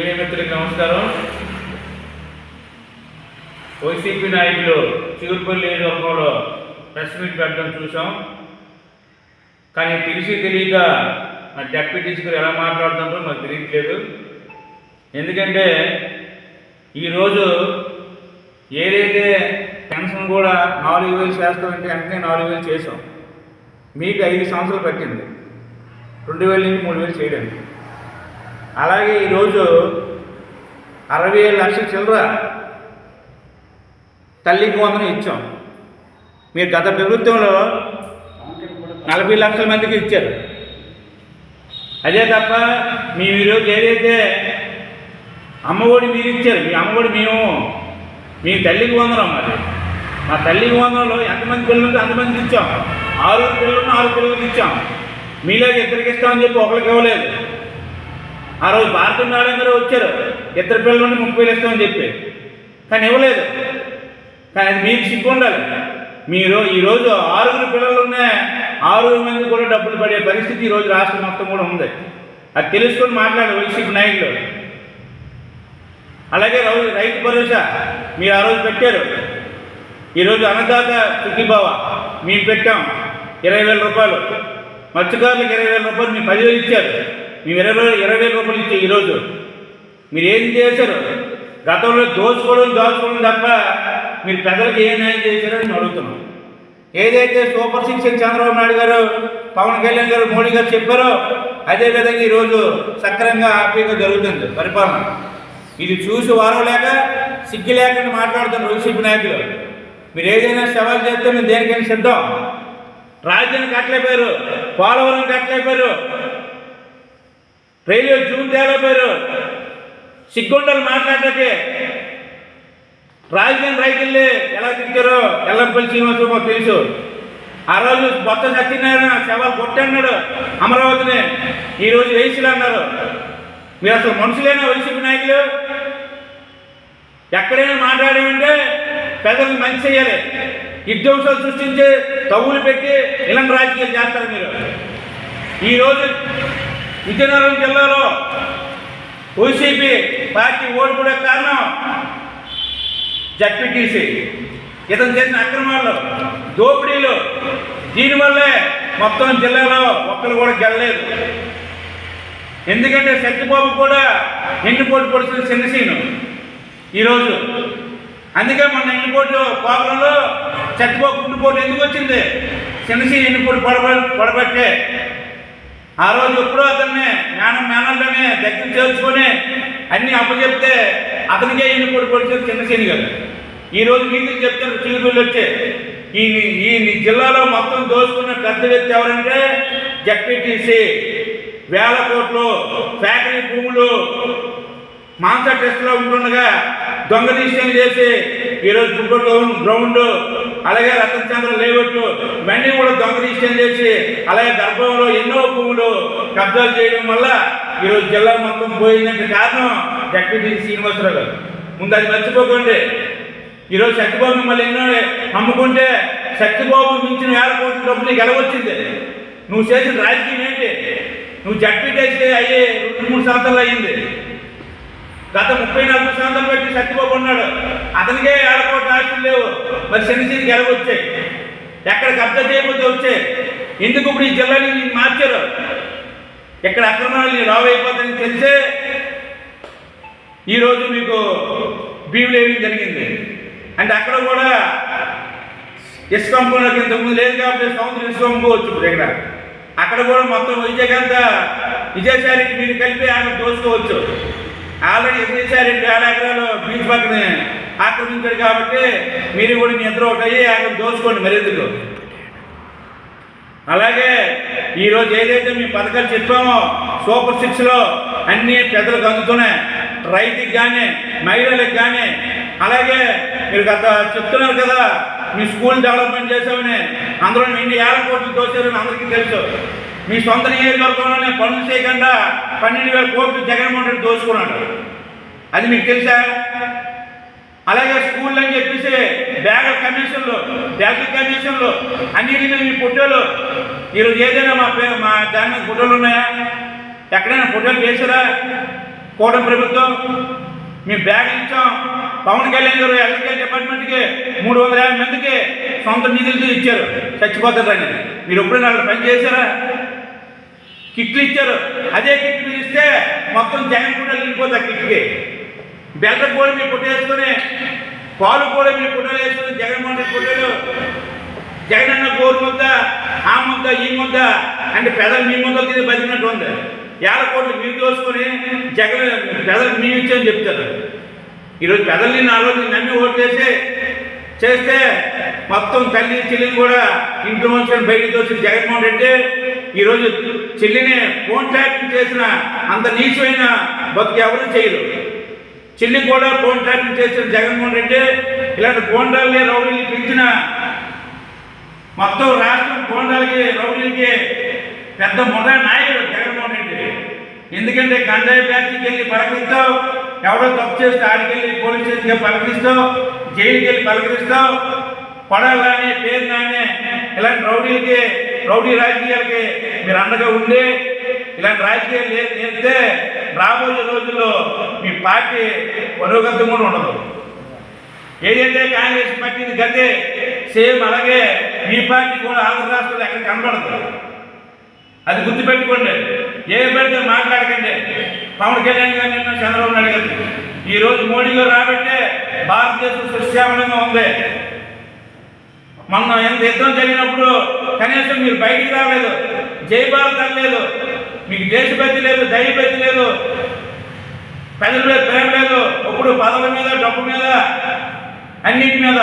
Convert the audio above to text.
Media మిత్రులకు నమస్కారం YCP నాయకులు చిగురుపల్లి నియోజకవర్గంలో ప్రెస్ మీట్ పెట్టడం చూసాం. కానీ తెలిసి తెలియక మా డెప్యూటీస్ గారు ఎలా మాట్లాడుతుంటారో మాకు తెలియట్లేదు. ఎందుకంటే ఈరోజు ఏదైతే పెన్షన్ కూడా నాలుగు వేలు చేస్తామంటే వెంటనే నాలుగు వేలు చేసాం మీకు ఐదు సంవత్సరాలు పట్టింది. రెండు వేల నుంచి మూడు వేలు చేయడానికి అలాగే ఈరోజు అరవై ఏడు లక్షల చిల్లర తల్లికి వందనం ఇచ్చాం. మీరు గత ప్రభుత్వంలో నలభై లక్షల మందికి ఇచ్చారు. అదే తప్ప మేము ఈరోజు ఏదైతే అమ్మఒడి మీరు ఇచ్చారు మీ అమ్మఒడి మేము మీ తల్లికి వందనం మరి మా తల్లికి వందనంలో ఎంతమంది పిల్లలు ఉంటే అంతమందికి ఇచ్చాం. ఆరుగురు పిల్లలు ఆరు పిల్లలకి ఇచ్చాం. మీలాగా ఇద్దరికి ఇస్తామని చెప్పి ఒకరికి ఇవ్వలేదు. ఆ రోజు భారత మేడం గారు వచ్చారు. ఇద్దరు పిల్లల ముప్పై వేలు ఇస్తామని చెప్పి కానీ ఇవ్వలేదు. కానీ అది మీకు సిగ్గు ఉండాలి. మీరు ఈరోజు ఆరుగురు పిల్లలు ఉన్నాయి ఆరుగురు మంది కూడా డబ్బులు పడే పరిస్థితి ఈరోజు రాష్ట్రం మొత్తం కూడా ఉంది. అది తెలుసుకొని మాట్లాడే వైసీపీ నాయకులు. అలాగే రోజు రైతు భరోసా మీరు ఆ రోజు పెట్టారు. ఈరోజు అన్నదాత సుఖీభావ మేము పెట్టాం. ఇరవై వేల రూపాయలు. మత్స్యకారులకు ఇరవై వేల రూపాయలు మీరు పదివేలు ఇచ్చారు. మేము ఇరవై ఇరవై వేల రూపాయలు ఇచ్చే ఈరోజు మీరు ఏం చేశారు? గతంలో దోచుకోవడం దోచుకోవడం తప్ప మీరు ప్రజలకు ఏ న్యాయం చేశారో నేను అడుగుతున్నాం ఏదైతే సూపర్ సిక్స్ అని చంద్రబాబు నాయుడు గారు పవన్ కళ్యాణ్ గారు మోడీ గారు చెప్పారో అదే విధంగా ఈరోజు సక్రమంగా హ్యాపీగా జరుగుతుంది. పరిపాలన. ఇది చూసి వారం లేక సిగ్గు లేకుండా మాట్లాడుతున్న వైసీపీ నాయకులు. మీరు ఏదైనా సవాల్ చేస్తే మేము దేనికైనా సిద్ధం. రాజధాని కట్టలేపారు పోలవరం కట్టలేపారు రైల్వే జూన్ తేలేపారు సిగ్గుండలు మాట్లాడటానికి. రాజధాని రైతుల్ని ఎలా తిట్టారో ఎల్లంపల్లి శ్రీనివాసరావు మాకు తెలుసు. ఆ రోజు కొత్త సత్యనారాయణ శవాలు కొట్టన్నాడు అమరావతిని. ఈరోజు వయసులు అన్నారు. మీరు అసలు మనుషులైన వైసీపీ నాయకులు? ఎక్కడైనా మాట్లాడామంటే పెద్దలకు మంచి చేయాలి. విధ్వంసాలు సృష్టించి తవ్వులు పెట్టి ఇలాంటి రాజకీయాలు చేస్తారు మీరు. ఈరోజు విజయనగరం జిల్లాలో వైసీపీ పార్టీ ఓడిపోయే కారణం జడ్పీటీసీ. ఇతను చేసిన అక్రమాలు దోపిడీలు దీనివల్లే మొత్తం జిల్లాలో ఒక్కరు కూడా గెలలేదు. ఎందుకంటే సత్యబాబు కూడా ఎన్నిపోటు పొడిచిన చిన్నసీను ఈరోజు అందుకే మొన్న ఎన్నిపోటు పోకడంలో శక్తిబాబు గుండుపోటు ఎందుకు వచ్చింది? చిన్నసీను ఎన్నిపోటు పడబ పడబట్టే ఆ రోజు ఎప్పుడో అతన్ని మేన మేనల్లోనే దగ్గర చేర్చుకొని అన్ని అప్పచెప్తే అతనికే ఈయన పొడి పొడిచారు చిన్నసేని గారు ఈరోజు రోజు మీకు చెప్తారు చీరులు వచ్చే. ఈ ఈ జిల్లాలో మొత్తం దోచుకున్న పెద్ద వ్యక్తి ఎవరంటే జడ్పీటీసీ వేల కోట్లు ఫ్యాక్టరీ భూములు మాంస టెస్ట్లో ఉంటుండగా దొంగ నిశ్చయం చేసి ఈరోజు గుంటూరు గ్రౌండ్ అలాగే రతనచంద్ర లేవట్టు ఇవన్నీ కూడా దొంగ చేసి అలాగే గర్భంలో ఎన్నో భూములు కబ్జాలు చేయడం వల్ల ఈరోజు జిల్లా మొత్తం పోయిందంటే కారణం జడ్పీటీ శ్రీనివాసరావు గారు. ముందు అది మర్చిపోకండి. ఈరోజు శక్తిబాబు మిమ్మల్ని ఎన్నో అమ్ముకుంటే శక్తిబాబు మించిన వేల కోట్ల డబ్బులు నీకు ఎలాగొచ్చింది? నువ్వు చేసిన రాజకీయం ఏంటి? నువ్వు జడ్పీటీ అయ్యే రెండు మూడు సంవత్సరాలు అయ్యింది. గత ముప్పై నలభై సంవత్సరాలు పెట్టి చచ్చిపోకున్నాడు ఉన్నాడు. అతనికే ఏడకోట్ల ఆస్తులు లేవు. మరి చిన్న చిన్న గెలవచ్చాయి ఎక్కడ కబ్జా చేయకపోతే వచ్చాయి. ఎందుకు ఇప్పుడు ఈ జిల్లాని నీకు మార్చారు? ఎక్కడ అక్రమాలు రావు అయిపోతాయని తెలిసే ఈరోజు మీకు బీవులు జరిగింది. అంటే అక్కడ కూడా ఇసుకంపులకు ఇంతకుముందు లేదు కాబట్టి సముద్రం ఇసుకంపు వచ్చు ఇప్పుడు దగ్గర అక్కడ కూడా మొత్తం విజయకాంత విజయసాయి మీరు కలిపి ఆమె దోచుకోవచ్చు. ఆల్రెడీ విజయసాయి వేల ఎకరాలు బీచ్ పక్కనే ఆక్రమించాడు కాబట్టి మీరు కూడా మీ ఒకటి అయ్యి అక్కడ దోచుకోండి మరెందుకు అలాగే ఈరోజు ఏదైతే మీ పథకాలు చెప్పామో సూపర్ సిక్స్లో అన్ని పెద్దలకు అందుతున్నాయి. రైతుకి కానీ మహిళలకు కానీ అలాగే మీరు గత చెప్తున్నారు కదా మీ స్కూల్ డెవలప్మెంట్ చేసామని అందులో ఎన్ని ఏళ్ళ కోట్లు దోచారని అందరికీ తెలుసు. మీ సొంత నియోజకవర్గంలోనే పనులు చేయకుండా పన్నెండు వేల కోట్లు జగన్మోహన్ రెడ్డి దోచుకున్నాడు. అది మీకు తెలుసా? అలాగే స్కూల్ అని చెప్పేసి బ్యాగ కమిషన్లు బ్యాగ్ కమిషన్లు అన్నిటిని మీ ఫోటోలు. ఈరోజు ఏదైనా మా పే మా దాని ఫోటోలు ఉన్నాయా? ఎక్కడైనా ఫోటోలు వేసారా కూటమి ప్రభుత్వం మేము బ్యాగులు ఇచ్చాం. పవన్ కళ్యాణ్ గారు ఎలక్ట్రికల్ డిపార్ట్మెంట్కి మూడు వందల యాభై మందికి సొంత నిధులతో ఇచ్చారు. చచ్చిపోతారని మీరు ఎప్పుడైనా అక్కడ పని చేశారా? కిట్లు ఇచ్చారు. అదే కిట్ మీరు ఇస్తే మొత్తం జగన్ కూడా వెళ్ళిపోతా ఆ కిట్కి బెల్ల కూడా మీరు పుట్టేసుకొని పాలు కూడా మీరు పుట్టలు వేసుకుని జగన్మోహన్ రెడ్డి పుట్టలు జగన్ అన్న గోరు ముద్ద ఆ ముద్ద ఈ ముద్ద అంటే పెదలు మీ ముద్ద తిని బతికినట్టు ఉంది. ఏళ్ళ కోట్లు మీరు దోసుకొని జగన్ పెదలకు మేము ఇచ్చామని చెప్తారు. ఈరోజు పెదల్ని నా రోజు నమ్మి ఓటు చేసి చేస్తే మొత్తం తల్లి చెల్లిని కూడా ఇంట్లో నుంచి బయటికి వచ్చి జగన్మోహన్ రెడ్డి ఈరోజు చెల్లిని ఫోన్ ట్యాపింగ్ చేసిన అంత నీచమైన బతుకు ఎవరు చేయరు. చెల్లి కూడా ఫోన్ ట్యాపింగ్ చేసిన జగన్మోహన్ రెడ్డి ఇలాంటి గోండాల్ని రౌడీని పిలిచిన మొత్తం రాష్ట్రం గోండాలకి రౌడీలకి పెద్ద మొద నాయకుడు జగన్మోహన్ రెడ్డి. ఎందుకంటే గంజాయి బ్యాచ్కి వెళ్ళి పలకరిస్తావు ఎవడో తప్పు చేస్తే ఆడికి వెళ్ళి పోలీస్ స్టేషన్కి పలకరిస్తావు జైలుకి వెళ్ళి పలకరిస్తావు పడాలని పేరు నాని ఇలాంటి రౌడీలకి రౌడీ రాజకీయాలకి మీరు అండగా ఉండి ఇలాంటి రాజకీయాలు చేస్తే రాబోయే రోజుల్లో మీ పార్టీ పురోగతి కూడా ఉండదు. ఏదైతే కాంగ్రెస్ పార్టీని గతే సేమ్ అలాగే మీ పార్టీ కూడా ఆంధ్ర రాష్ట్రంలో ఎక్కడ కనబడదు. అది గుర్తుపెట్టుకోండి. ఏ పెడితే మాట్లాడకండి. పవన్ కళ్యాణ్ గారు నిన్న చంద్రబాబు నాయుడు గారు ఈరోజు మోడీ గారు రాబట్టే భారతదేశం సుశ్యామలంగా ఉంది. మొన్న ఎంత యుద్ధం జరిగినప్పుడు కనీసం మీరు బయటికి రాలేదు. జై భారత్ అనలేదు. మీకు దేశభక్తి లేదు దైవభక్తి లేదు. ప్రజల మీద ప్రేమ లేదు. ఇప్పుడు పదవుల మీద డబ్బు మీద అన్నిటి మీద.